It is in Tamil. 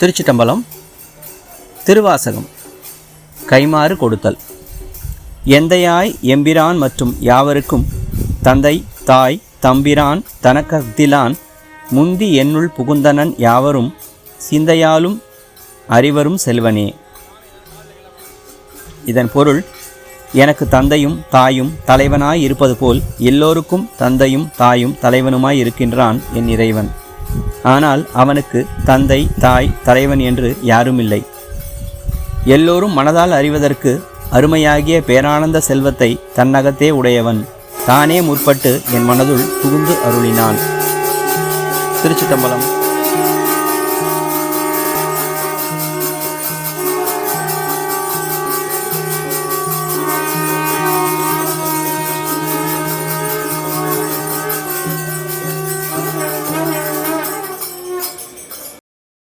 திருச்சிட்டம்பலம் திருவாசகம் கைமாறு கொடுத்தல். எந்தையாய் எம்பிரான் மற்றும் யாவருக்கும் தந்தை தாய் தம்பிரான் தனக்கத்திலான் முந்தி என்னுள் புகுந்தனன் யாவரும் சிந்தையாலும் அறிவரும் செல்வனே. இதன் பொருள் எனக்கு தந்தையும் தாயும் தலைவனாய் இருப்பது போல் எல்லோருக்கும் தந்தையும் தாயும் தலைவனுமாய் இருக்கின்றான் என் இறைவன். ஆனால் அவனுக்கு தந்தை தாய் தலைவன் என்று யாரும் இல்லை எல்லோரும் மனதால் அறிவதற்கு அருமையாகிய பேரானந்த செல்வத்தை தன்னகத்தே உடையவன். தானே முற்பட்டு என் மனதுள் புகுந்து அருளினான். திருச்சிட்டம்பலம்